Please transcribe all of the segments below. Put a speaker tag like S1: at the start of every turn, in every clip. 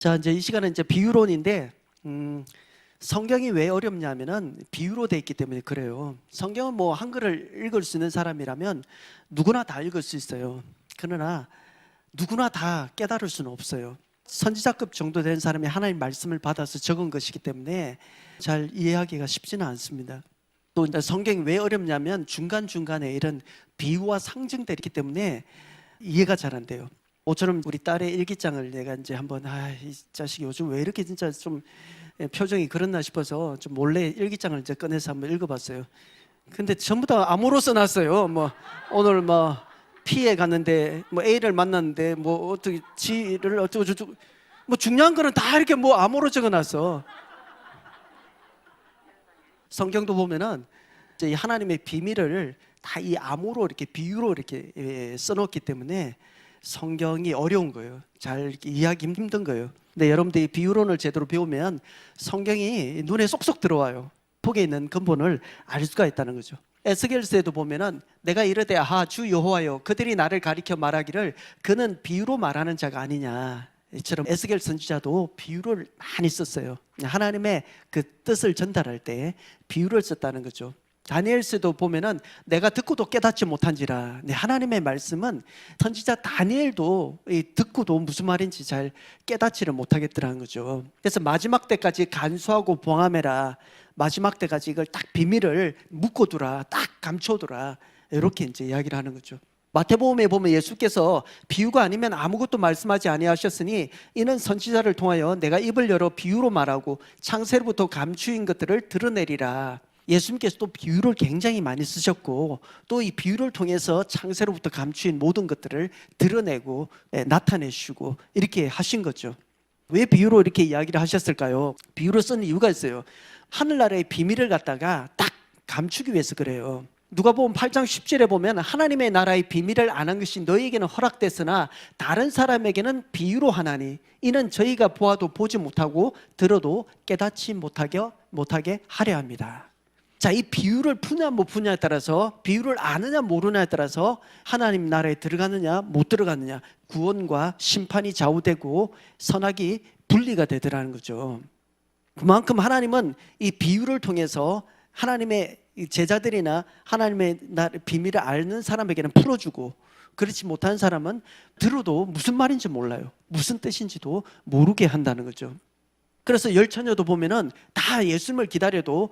S1: 자, 이제 이 시간은 이제 비유론인데 음, 성경이 왜 어렵냐면은 비유로 돼 있기 때문에 그래요. 성경은 뭐 한글을 읽을 수 있는 사람이라면 누구나 다 읽을 수 있어요. 그러나 누구나 다 깨달을 수는 없어요. 선지자급 정도 된 사람이 하나님 말씀을 받아서 적은 것이기 때문에 잘 이해하기가 쉽지는 않습니다. 또 성경이 왜 어렵냐면 중간 중간에 이런 비유와 상징들이 있기 때문에 이해가 잘 안 돼요. 모처럼 우리 딸의 일기장을 내가 이제 한번 아 이 자식이 요즘 왜 이렇게 진짜 좀 표정이 그렇나 싶어서 좀 몰래 일기장을 이제 꺼내서 한번 읽어봤어요. 근데 전부 다 암호로 써놨어요. 뭐 오늘 뭐 P에 갔는데 뭐 A를 만났는데 뭐 어떻게 G를 어쩌고 저쩌고 뭐 중요한 거는 다 이렇게 뭐 암호로 적어놨어. 성경도 보면은 이제 이 하나님의 비밀을 다 이 암호로 이렇게 비유로 이렇게 예, 써놓기 때문에 성경이 어려운 거예요. 잘 이해하기 힘든 거예요. 근데 여러분들이 비유론을 제대로 배우면 성경이 눈에 쏙쏙 들어와요. 속에 있는 근본을 알 수가 있다는 거죠. 에스겔서에도 보면은 내가 이르되 아하 주 여호와여 그들이 나를 가리켜 말하기를 그는 비유로 말하는 자가 아니냐. 이처럼 에스겔 선지자도 비유를 많이 썼어요. 하나님의 그 뜻을 전달할 때 비유를 썼다는 거죠. 다니엘서도 보면은 내가 듣고도 깨닫지 못한지라. 네, 하나님의 말씀은 선지자 다니엘도 이 듣고도 무슨 말인지 잘 깨닫지를 못하겠더라는 거죠. 그래서 마지막 때까지 간수하고 봉함해라. 마지막 때까지 이걸 딱 비밀을 묶어두라, 딱 감춰두라. 이렇게 이제 이야기를 하는 거죠. 마태복음에 보면 예수께서 비유가 아니면 아무것도 말씀하지 아니하셨으니 이는 선지자를 통하여 내가 입을 열어 비유로 말하고 창세로부터 감추인 것들을 드러내리라. 예수님께서도 비유를 굉장히 많이 쓰셨고 또 이 비유를 통해서 창세로부터 감추인 모든 것들을 드러내고 예, 나타내시고 이렇게 하신 거죠. 왜 비유로 이렇게 이야기를 하셨을까요? 비유로 쓴 이유가 있어요. 하늘나라의 비밀을 갖다가 딱 감추기 위해서 그래요. 누가 보면 8장 10절에 보면 하나님의 나라의 비밀을 아는 것이 너희에게는 허락됐으나 다른 사람에게는 비유로 하나니 이는 저희가 보아도 보지 못하고 들어도 깨닫지 못하게 못하게 하려 합니다. 자, 이 비유를 푸냐 못 푸냐에 따라서 비유를 아느냐 모르냐에 따라서 하나님 나라에 들어가느냐 못 들어가느냐 구원과 심판이 좌우되고 선악이 분리가 되더라는 거죠. 그만큼 하나님은 이 비유를 통해서 하나님의 제자들이나 하나님의 나- 비밀을 아는 사람에게는 풀어주고 그렇지 못한 사람은 들어도 무슨 말인지 몰라요. 무슨 뜻인지도 모르게 한다는 거죠. 그래서 열 처녀도 보면은 다 예수님을 기다려도 어,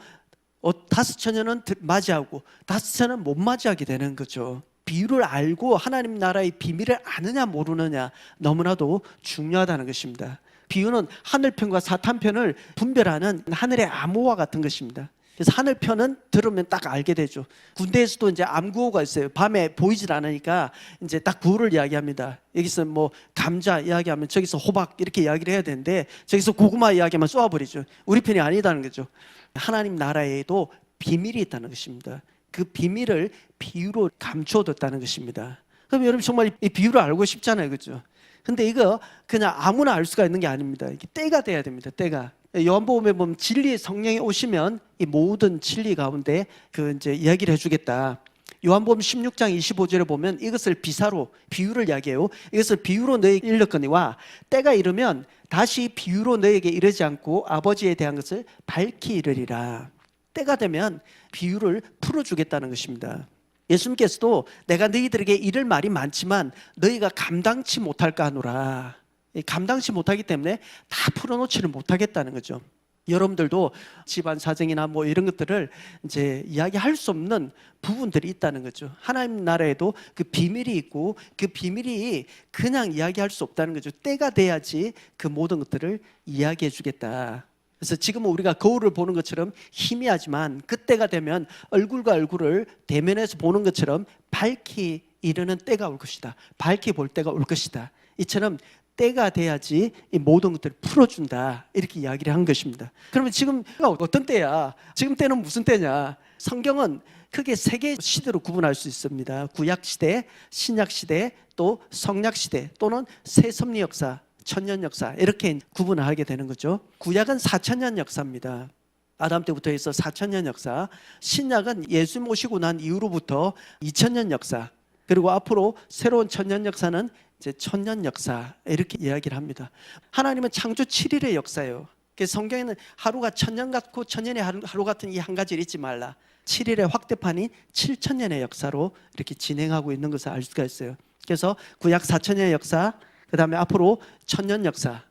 S1: 다섯 처녀는 드- 맞이하고 다섯 처녀는 못 맞이하게 되는 거죠. 비유를 알고 하나님 나라의 비밀을 아느냐 모르느냐 너무나도 중요하다는 것입니다. 비유는 하늘편과 사탄편을 분별하는 하늘의 암호와 같은 것입니다. 그래서 하늘편은 들으면 딱 알게 되죠. 군대에서도 이제 암구호가 있어요. 밤에 보이질 않으니까 이제 딱 구호를 이야기합니다. 여기서 뭐 감자 이야기하면 저기서 호박 이렇게 이야기를 해야 되는데 저기서 고구마 이야기하면 쏘아버리죠. 우리 편이 아니다는 거죠. 하나님 나라에도 비밀이 있다는 것입니다. 그 비밀을 비유로 감춰뒀다는 것입니다. 그럼 여러분 정말 이 비유를 알고 싶잖아요, 그렇죠? 근데 이거 그냥 아무나 알 수가 있는 게 아닙니다. 이게 때가 돼야 됩니다. 때가. 요한복음에 보면 진리의 성령이 오시면 이 모든 진리 가운데 그 이제 이야기를 해주겠다. 요한복음 16장 25절에 보면 이것을 비사로 비유를 이야기해요. 이것을 비유로 너에게 일렀거니와 때가 이르면 다시 비유로 너에게 이르지 않고 아버지에 대한 것을 밝히 이르리라. 때가 되면 비유를 풀어주겠다는 것입니다. 예수님께서도 내가 너희들에게 이를 말이 많지만 너희가 감당치 못할까 하노라. 이 감당치 못하기 때문에 다 풀어놓지를 못하겠다는 거죠. 여러분들도 집안 사정이나 뭐 이런 것들을 이제 이야기할 수 없는 부분들이 있다는 거죠. 하나님 나라에도 그 비밀이 있고 그 비밀이 그냥 이야기할 수 없다는 거죠. 때가 돼야지 그 모든 것들을 이야기해 주겠다. 그래서 지금은 우리가 거울을 보는 것처럼 희미하지만 그때가 되면 얼굴과 얼굴을 대면해서 보는 것처럼 밝히 이르는 때가 올 것이다. 밝히 볼 때가 올 것이다. 이처럼 때가 돼야지 이 모든 것들을 풀어준다. 이렇게 이야기를 한 것입니다. 그러면 지금 어떤 때야? 지금 때는 무슨 때냐? 성경은 크게 세 개의 시대로 구분할 수 있습니다. 구약 시대, 신약 시대, 또 성약 시대 또는 새 섭리 역사, 천년 역사 이렇게 구분을 하게 되는 거죠. 구약은 4천년 역사입니다. 아담 때부터 해서 4천년 역사. 신약은 예수 모시고 난 이후로부터 2000년 역사. 그리고 앞으로 새로운 천년 역사는 이제 천년 역사 이렇게 이야기를 합니다. 하나님은 창조 7일의 역사예요. 그래서 성경에는 하루가 천년 같고 천년의 하루, 하루 같은 이 한 가지를 잊지 말라. 7일의 확대판이 7천년의 역사로 이렇게 진행하고 있는 것을 알 수가 있어요. 그래서 구약 4천년의 역사, 그 다음에 앞으로 천년 역사.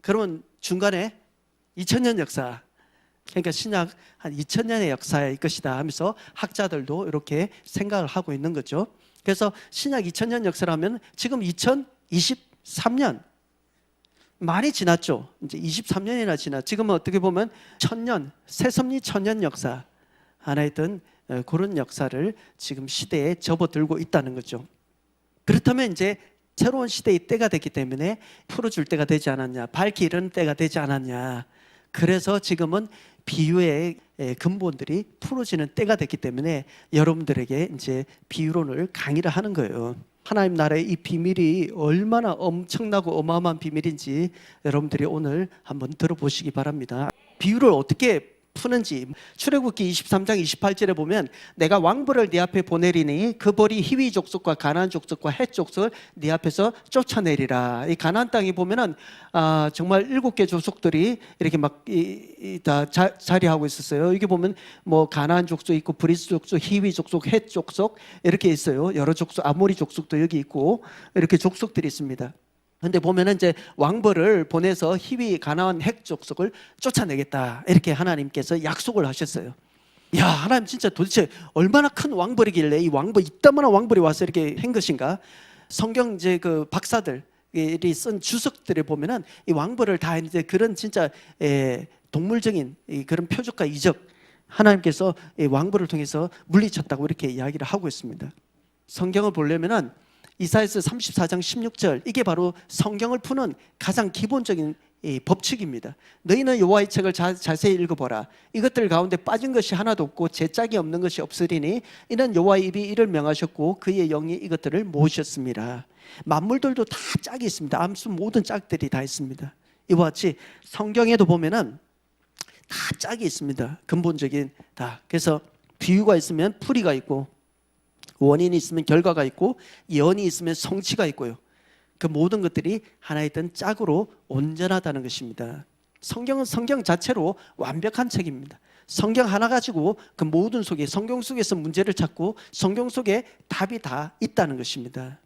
S1: 그러면 중간에 2000년 역사. 그러니까 신약 한 2000년의 역사일 것이다 하면서 학자들도 이렇게 생각을 하고 있는 거죠. 그래서 신약 2000년 역사라면 지금 2023년 많이 지났죠. 이제 23년이나 지나. 지금은 어떻게 보면 천년, 새섭리 천년 역사 하나 있던 어, 그런 역사를 지금 시대에 접어들고 있다는 거죠. 그렇다면 이제 새로운 시대의 때가 됐기 때문에 풀어줄 때가 되지 않았냐, 밝히 이르는 때가 되지 않았냐. 그래서 지금은 비유의 에, 근본들이 풀어지는 때가 됐기 때문에 여러분들에게 이제 비유론을 강의를 하는 거예요. 하나님 나라의 이 비밀이 얼마나 엄청나고 어마어마한 비밀인지 여러분들이 오늘 한번 들어보시기 바랍니다. 비유를 어떻게 푸는지 출애굽기 23장 28절에 보면 내가 왕벌을 네 앞에 보내리니 그 벌이 히위 족속과 가나안 족속과 헷 족속을 네 앞에서 쫓아내리라. 이 가나안 땅에 보면은 아, 정말 일곱 개 족속들이 이렇게 막다 자리하고 있었어요. 여기 보면 뭐 가나안 족속 있고 브리스 족속, 히위 족속, 헷 족속 이렇게 있어요. 여러 족속, 아모리 족속도 여기 있고 이렇게 족속들이 있습니다. 근데 보면은 이제 왕벌을 보내서 희위 가나안 핵 족속을 쫓아내겠다 이렇게 하나님께서 약속을 하셨어요. 야 하나님 진짜 도대체 얼마나 큰 왕벌이길래 이 왕벌 이따만한 왕벌이 와서 이렇게 한 것인가? 성경 이제 그 박사들 이쓴 주석들에 보면은 이 왕벌을 다 이제 그런 진짜 에, 동물적인 이 그런 표적과 이적 하나님께서 이 왕벌을 통해서 물리쳤다고 이렇게 이야기를 하고 있습니다. 성경을 보려면은 이사야서 34장 16절 이게 바로 성경을 푸는 가장 기본적인 이 법칙입니다. 너희는 여호와의 책을 자, 자세히 읽어보라. 이것들 가운데 빠진 것이 하나도 없고 제짝이 없는 것이 없으리니 이는 여호와의 입이 이를 명하셨고 그의 영이 이것들을 모으셨습니다. 만물들도 다 짝이 있습니다. 암수 모든 짝들이 다 있습니다. 이와 같이 성경에도 보면은 다 짝이 있습니다. 근본적인 다. 그래서 비유가 있으면 풀이가 있고 원인이 있으면 결과가 있고 연이 있으면 성취가 있고요. 그 모든 것들이 하나의 던 짝으로 온전하다는 것입니다. 성경은 성경 자체로 완벽한 책입니다. 성경 하나 가지고 그 모든 속에 성경 속에서 문제를 찾고 성경 속에 답이 다 있다는 것입니다.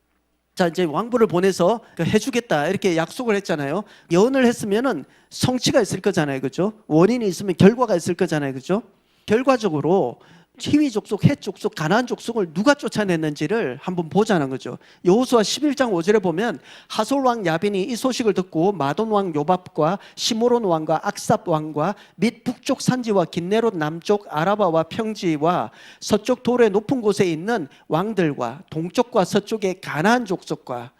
S1: 자 이제 왕부를 보내서 그 해주겠다 이렇게 약속을 했잖아요. 연을 했으면은 성취가 있을 거잖아요, 그렇죠? 원인이 있으면 결과가 있을 거잖아요, 그렇죠? 결과적으로 히위 족속, 헷 족속, 가나안 족속을 누가 쫓아냈는지를 한번 보자는 거죠. 여호수아 11장 5절에 보면 하솔 왕 야빈이 이 소식을 듣고 마돈 왕 요밥과 시모론 왕과 악삽 왕과 및 북쪽 산지와 긴네롯 남쪽 아라바와 평지와 서쪽 돌의 높은 곳에 있는 왕들과 동쪽과 서쪽의 가나안 족속과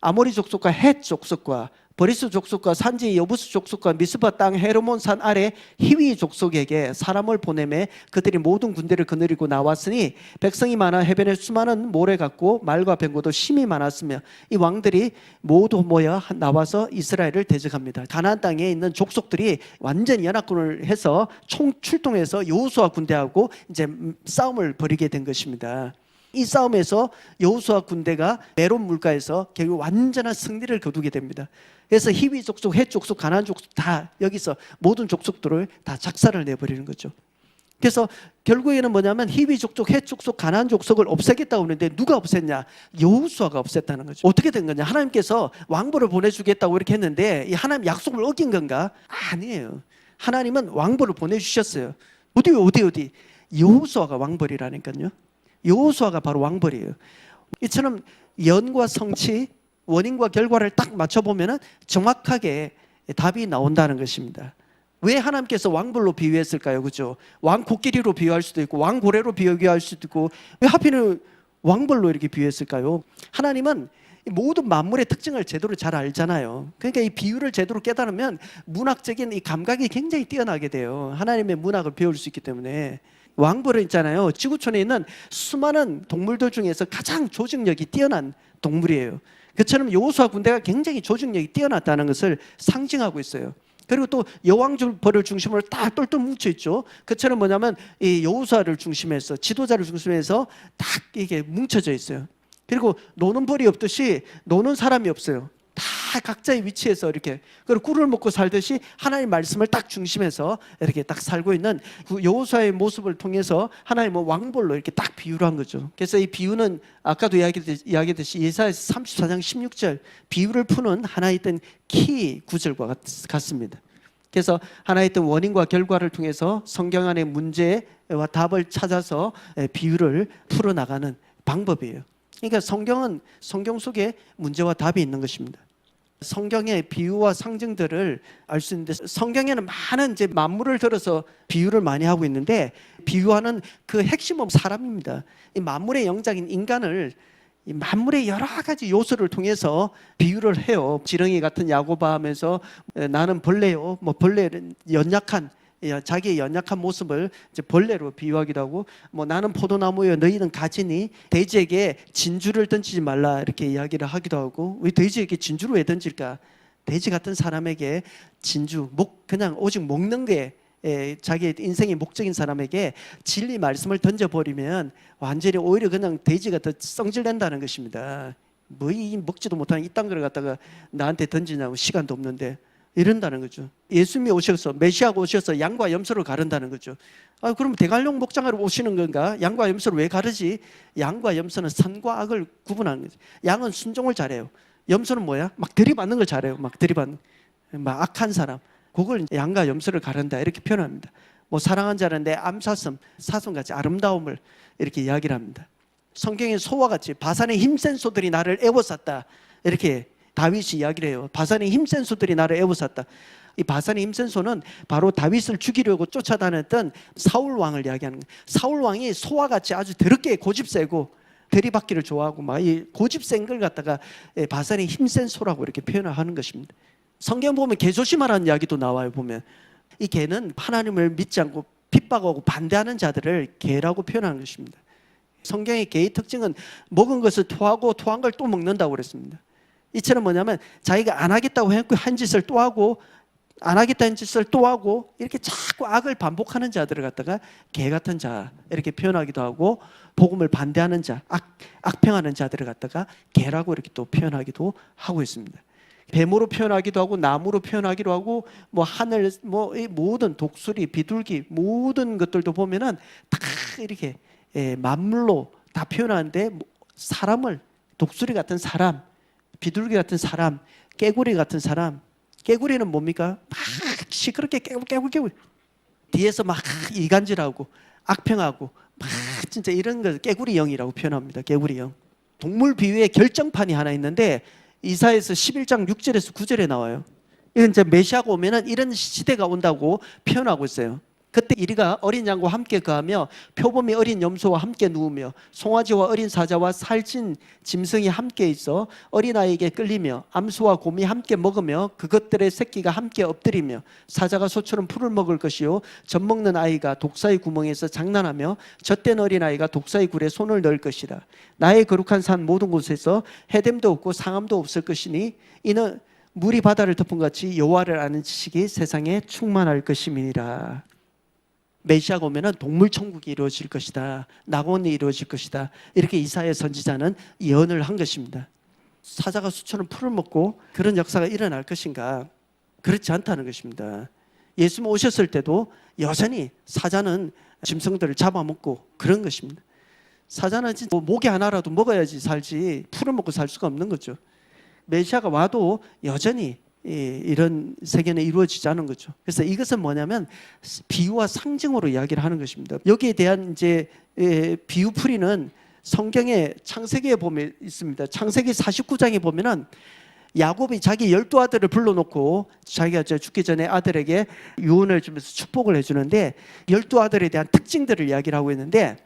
S1: 아모리 족속과 헷 족속과 버리스 족속과 산지 여부스 족속과 미스바 땅 헤르몬 산 아래 히위 족속에게 사람을 보내매 그들이 모든 군대를 거느리고 나왔으니 백성이 많아 해변에 수많은 모래 같고 말과 병고도 심이 많았으며 이 왕들이 모두 모여 나와서 이스라엘을 대적합니다. 가나안 땅에 있는 족속들이 완전 연합군을 해서 총 출동해서 여호수아 군대하고 이제 싸움을 벌이게 된 것입니다. 이 싸움에서 여호수아 군대가 메론 물가에서 결국 완전한 승리를 거두게 됩니다. 그래서 히위 족속, 헷 족속, 가나안 족속 다 여기서 모든 족속들을 다 작사를 내버리는 거죠. 그래서 결국에는 뭐냐면 히위 족속, 헷 족속, 가나안 족속을 없애겠다고 하는데 누가 없앴냐? 여호수아가 없앴다는 거죠. 어떻게 된 거냐? 하나님께서 왕보를 보내주겠다고 이렇게 했는데 이 하나님 약속을 어긴 건가? 아니에요. 하나님은 왕보를 보내주셨어요. 어디 어디 어디? 여호수아가 왕벌이라니까요. 여호수아가 바로 왕벌이에요. 이처럼 연과 성취, 원인과 결과를 딱 맞춰 보면은 정확하게 답이 나온다는 것입니다. 왜 하나님께서 왕벌로 비유했을까요? 그죠? 왕 코끼리로 비유할 수도 있고 왕 고래로 비유할 수도 있고 왜 하필은 왕벌로 이렇게 비유했을까요? 하나님은 모든 만물의 특징을 제대로 잘 알잖아요. 그러니까 이 비유를 제대로 깨달으면 문학적인 이 감각이 굉장히 뛰어나게 돼요. 하나님의 문학을 배울 수 있기 때문에 왕벌은 있잖아요. 지구촌에 있는 수많은 동물들 중에서 가장 조직력이 뛰어난 동물이에요. 그처럼 여호수아 군대가 굉장히 조직력이 뛰어났다는 것을 상징하고 있어요. 그리고 또 여왕벌을 중심으로 딱 똘똘 뭉쳐 있죠. 그처럼 뭐냐면 이 여호수아를 중심해서 지도자를 중심해서 딱 이게 뭉쳐져 있어요. 그리고 노는 벌이 없듯이 노는 사람이 없어요. 다 각자의 위치에서 이렇게 그리고 꿀을 먹고 살듯이 하나님 말씀을 딱 중심에서 이렇게 딱 살고 있는 그 여호수아의 모습을 통해서 하나님은 왕벌로 이렇게 딱 비유를 한 거죠. 그래서 이 비유는 아까도 이야기했- 이야기했듯이 예사에서 34장 16절 비유를 푸는 하나의 키 구절과 같, 같습니다. 그래서 하나의 어떤 원인과 결과를 통해서 성경 안의 문제와 답을 찾아서 에, 비유를 풀어 나가는 방법이에요. 그러니까 성경은 성경 속에 문제와 답이 있는 것입니다. 성경의 비유와 상징들을 알 수 있는데 성경에는 많은 이제 만물을 들어서 비유를 많이 하고 있는데 비유하는 그 핵심은 사람입니다. 이 만물의 영장인 인간을 이 만물의 여러 가지 요소를 통해서 비유를 해요. 지렁이 같은 야고바 하면서 에, 나는 벌레요. 뭐 벌레는 연약한 예, 자기의 연약한 모습을 이제 벌레로 비유하기도 하고 뭐 나는 포도나무요 너희는 가지니 돼지에게 진주를 던지지 말라 이렇게 이야기를 하기도 하고 왜 돼지에게 진주를 왜 던질까 돼지 같은 사람에게 진주 목 그냥 오직 먹는 게 에, 자기의 인생의 목적인 사람에게 진리 말씀을 던져버리면 완전히 오히려 그냥 돼지가 더 성질낸다는 것입니다. 뭐이 먹지도 못하는 이딴 걸 갖다가 나한테 던지냐고 시간도 없는데 이런다는 거죠. 예수님이 오셔서 메시아가 오셔서 양과 염소를 가른다는 거죠. 아 그럼 대관령 목장하러 오시는 건가? 양과 염소를 왜 가르지? 양과 염소는 선과 악을 구분하는 거죠. 양은 순종을 잘해요. 염소는 뭐야? 막 들이받는 걸 잘해요. 막 들이받는 막 악한 사람. 그걸 양과 염소를 가른다 이렇게 표현합니다. 뭐 사랑한 자는 내 암사슴, 사슴같이 아름다움을 이렇게 이야기를 합니다. 성경의 소와 같이 바산의 힘센 소들이 나를 애워쌌다 이렇게 다윗이 이야기를 해요. 바산의 힘센 소들이 나를 애워쌌다. 이 바산의 힘센 소는 바로 다윗을 죽이려고 쫓아다녔던 사울 왕을 이야기하는 거예요. 사울 왕이 소와 같이 아주 더럽게 고집세고 대리받기를 좋아하고 막 이 고집센 걸 갖다가 예, 바산의 힘센 소라고 이렇게 표현을 하는 것입니다. 성경 보면 개 조심하라는 이야기도 나와요. 보면 이 개는 하나님을 믿지 않고 핍박하고 반대하는 자들을 개라고 표현하는 것입니다. 성경의 개의 특징은 먹은 것을 토하고 토한 걸 또 먹는다고 그랬습니다. 이처럼 뭐냐면 자기가 안 하겠다고 했고 한 짓을 또 하고 안 하겠다는 짓을 또 하고 이렇게 자꾸 악을 반복하는 자들을 갖다가 개 같은 자 이렇게 표현하기도 하고 복음을 반대하는 자, 악, 악평하는 자들을 갖다가 개라고 이렇게 또 표현하기도 하고 있습니다. 뱀으로 표현하기도 하고 나무로 표현하기도 하고 뭐 하늘 뭐이 모든 독수리 비둘기 모든 것들도 보면은 다 이렇게 예, 만물로 다 표현하는데 뭐 사람을 독수리 같은 사람 비둘기 같은 사람 깨구리 같은 사람 깨구리는 뭡니까 막 시끄럽게 깨구 깨구 깨구 뒤에서 막 이간질하고 악평하고 막 진짜 이런 걸 깨구리 영이라고 표현합니다 깨구리 영 동물 비유의 결정판이 하나 있는데 이사에서 11장 6절에서 9절에 나와요. 이건 이제 메시아가 오면은 이런 시대가 온다고 표현하고 있어요. 그때 이리가 어린 양과 함께 거하며 표범이 어린 염소와 함께 누우며 송아지와 어린 사자와 살찐 짐승이 함께 있어 어린아이에게 끌리며 암소와 곰이 함께 먹으며 그것들의 새끼가 함께 엎드리며 사자가 소처럼 풀을 먹을 것이요 젖 먹는 아이가 독사의 구멍에서 장난하며 젖된 어린아이가 독사의 굴에 손을 넣을 것이라 나의 거룩한 산 모든 곳에서 해됨도 없고 상함도 없을 것이니 이는 물이 바다를 덮은 같이 여호와를 아는 지식이 세상에 충만할 것임이니라. 메시아가 오면은 동물 천국이 이루어질 것이다. 낙원이 이루어질 것이다. 이렇게 이사야 선지자는 예언을 한 것입니다. 사자가 수처럼 풀을 먹고 그런 역사가 일어날 것인가? 그렇지 않다는 것입니다. 예수님 오셨을 때도 여전히 사자는 짐승들을 잡아먹고 그런 것입니다. 사자는 뭐 모기 하나라도 먹어야지 살지 풀을 먹고 살 수가 없는 거죠. 메시아가 와도 여전히 이- 이런 세계는 이루어지지 않은 거죠. 그래서 이것은 뭐냐면 비유와 상징으로 이야기를 하는 것입니다. 여기에 대한 이제 예, 비유풀이는 성경의 창세기에 보면 있습니다. 창세기 49장에 보면은 야곱이 자기 열두 아들을 불러놓고 자기가 저 죽기 전에 아들에게 유언을 주면서 축복을 해주는데 열두 아들에 대한 특징들을 이야기를 하고 있는데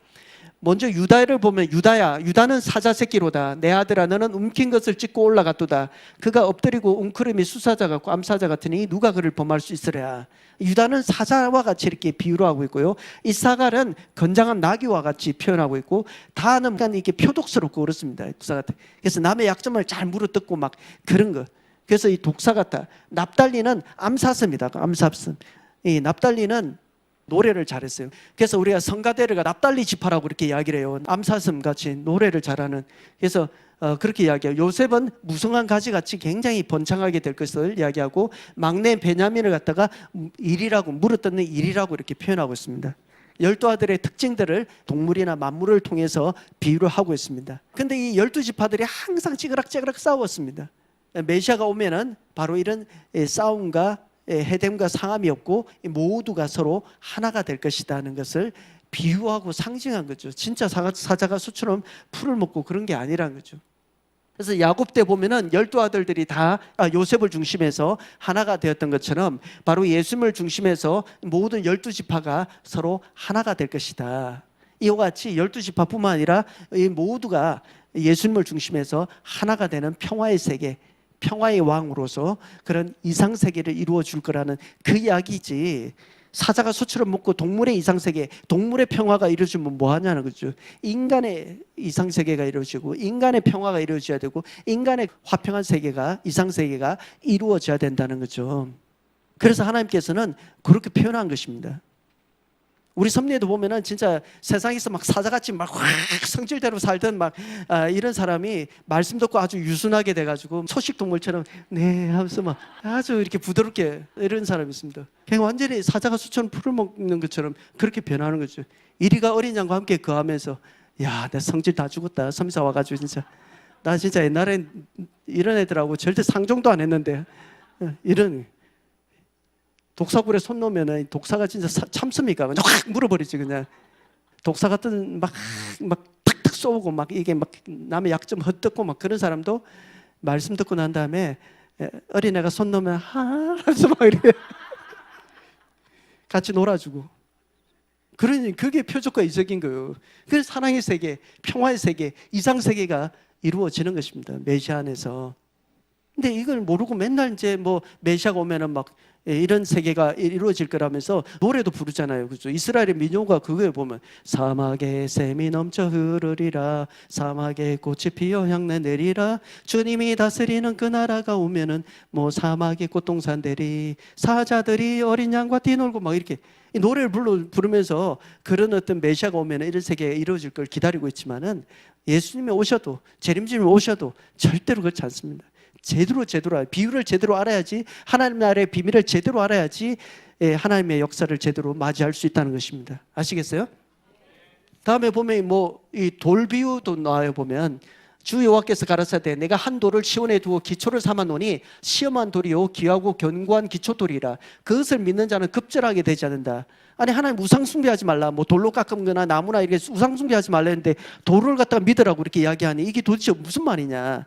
S1: 먼저 유다를 보면 유다야 유다는 사자 새끼로다. 내 아들아 너는 움킨 것을 찢고 올라갔도다. 그가 엎드리고 웅크림이 수사자 같고 암사자 같으니 누가 그를 범할 수 있으랴? 유다는 사자와 같이 이렇게 비유를 하고 있고요. 이사갈은 건장한 나귀와 같이 표현하고 있고 다는 약간 이렇게 표독스럽고 그렇습니다 독사 같아 그래서 남의 약점을 잘 물어뜯고 막 그런 거. 그래서 이 독사 같다 납달리는 암사슴이다 암사슴. 이 납달리는 노래를 잘했어요. 그래서 우리가 성가대를 납달리 지파라고 이렇게 이야기를 해요. 암사슴 같이 노래를 잘하는. 그래서 어, 그렇게 이야기해요. 요셉은 무성한 가지같이 굉장히 번창하게 될 것을 이야기하고 막내 베냐민을 갖다가 일이라고 물어뜯는 일이라고 이렇게 표현하고 있습니다. 열두 아들의 특징들을 동물이나 만물을 통해서 비유를 하고 있습니다. 근데 이 열두 지파들이 항상 찌그락찌그락 싸웠습니다. 메시아가 오면은 바로 이런 예, 싸움과 예, 해됨과 상함이 없고 이 모두가 서로 하나가 될 것이다는 것을 비유하고 상징한 거죠. 진짜 사자- 사자가 수처럼 풀을 먹고 그런 게 아니라는 거죠. 그래서 야곱 때 보면은 열두 아들들이 다 아, 요셉을 중심해서 하나가 되었던 것처럼 바로 예수님을 중심해서 모든 열두 지파가 서로 하나가 될 것이다. 이와 같이 열두 지파뿐만 아니라 이 모두가 예수님을 중심해서 하나가 되는 평화의 세계, 평화의 왕으로서 그런 이상 세계를 이루어 줄 거라는 그 이야기지. 사자가 소처럼 먹고 동물의 이상 세계, 동물의 평화가 이루어지면 뭐 하냐는 거죠. 인간의 이상 세계가 이루어지고 인간의 평화가 이루어져야 되고 인간의 화평한 세계가 이상 세계가 이루어져야 된다는 거죠. 그래서 하나님께서는 그렇게 표현한 것입니다. 우리 섭리에도 보면은 진짜 세상에서 막 사자같이 막 확 성질대로 살던 막 아, 이런 사람이 말씀 듣고 아주 유순하게 돼가지고 초식 동물처럼 네 하면서 막 아주 이렇게 부드럽게 이런 사람이 있습니다. 그냥 완전히 사자가 수천 풀을 먹는 것처럼 그렇게 변하는 거죠. 이리가 어린 양과 함께 거하면서 야 내 성질 다 죽었다. 섬사 와가지고 진짜 나 진짜 옛날엔 이런 애들하고 절대 상종도 안 했는데 어, 이런 독사굴에 손 놓으면은 독사가 진짜 사- 참습니까? 그냥 확 물어버리지 그냥. 독사 같은 막 막 탁탁 쏘고 막 이게 막 남의 약점 헛듣고 막 그런 사람도 말씀 듣고 난 다음에 에, 어린애가 손 놓으면 하 하면서 막 이렇게 같이 놀아주고. 그러니 그게 표적과 이적인 거예요. 그 사랑의 세계, 평화의 세계, 이상 세계가 이루어지는 것입니다. 메시아 안에서. 근데 이걸 모르고 맨날 이제 뭐 메시아가 오면은 막 예, 이런 세계가 이루어질 거라면서 노래도 부르잖아요. 그죠? 이스라엘의 민요가 그거에 보면 사막에 샘이 넘쳐 흐르리라 사막에 꽃이 피어 향내 내리라 주님이 다스리는 그 나라가 오면은 뭐 사막에 꽃동산들이 사자들이 어린 양과 뛰놀고 막 이렇게 이 노래를 불러 부르면서 그런 어떤 메시아가 오면 이런 세계가 이루어질 걸 기다리고 있지만은 예수님이 오셔도 재림주님이 오셔도 절대로 그렇지 않습니다. 제대로 제대로 알- 비유를 제대로 알아야지 하나님 나라의 비밀을 제대로 알아야지 예, 하나님의 역사를 제대로 맞이할 수 있다는 것입니다. 아시겠어요? 다음에 보면 뭐 이 돌 비유도 나와요 보면 주 여호와께서 가라사대 내가 한 돌을 시온에 두어 기초를 삼아 놓으니 시험한 돌이요 귀하고 견고한 기초 돌이라 그것을 믿는 자는 급절하게 되지 않는다. 아니 하나님 우상 숭배하지 말라 뭐 돌로 깎은 거나 나무나 이렇게 우상 숭배하지 말라 했는데 돌을 갖다가 믿으라고 이렇게 이야기하니 이게 도대체 무슨 말이냐?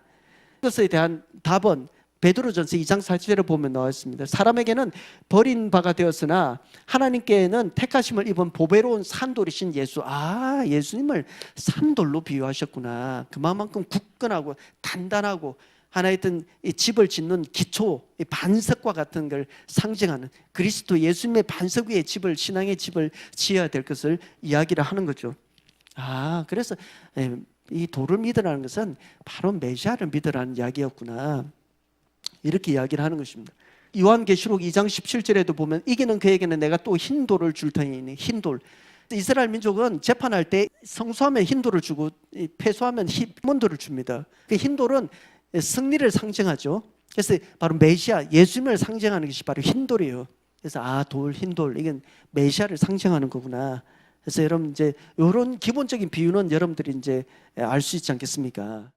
S1: 그것에 대한 답은 베드로전서 2장 4절에 보면 나와 있습니다. 사람에게는 버린 바가 되었으나 하나님께는 택하심을 입은 보배로운 산돌이신 예수. 아, 예수님을 산돌로 비유하셨구나. 그만큼 굳건하고 단단하고 하나의 이 집을 짓는 기초, 이 반석과 같은 걸 상징하는 그리스도 예수님의 반석 위에 집을 신앙의 집을 지어야 될 것을 이야기를 하는 거죠. 아, 그래서 예, 이 돌을 믿으라는 것은 바로 메시아를 믿으라는 이야기였구나. 이렇게 이야기를 하는 것입니다. 요한계시록 2장 17절에도 보면 이기는 그에게는 내가 또 흰 돌을 줄 터이니 흰 돌. 이스라엘 민족은 재판할 때 성수하면 흰 돌을 주고 이 패소하면 흰 돌을 줍니다. 그흰 돌은 승리를 상징하죠. 그래서 바로 메시아 예수님을 상징하는 것이 바로 흰 돌이에요. 그래서 아 돌 흰 돌 이건 메시아를 상징하는 거구나. 그래서 여러분 이제 이런 기본적인 비유는 여러분들이 이제 알 수 있지 않겠습니까?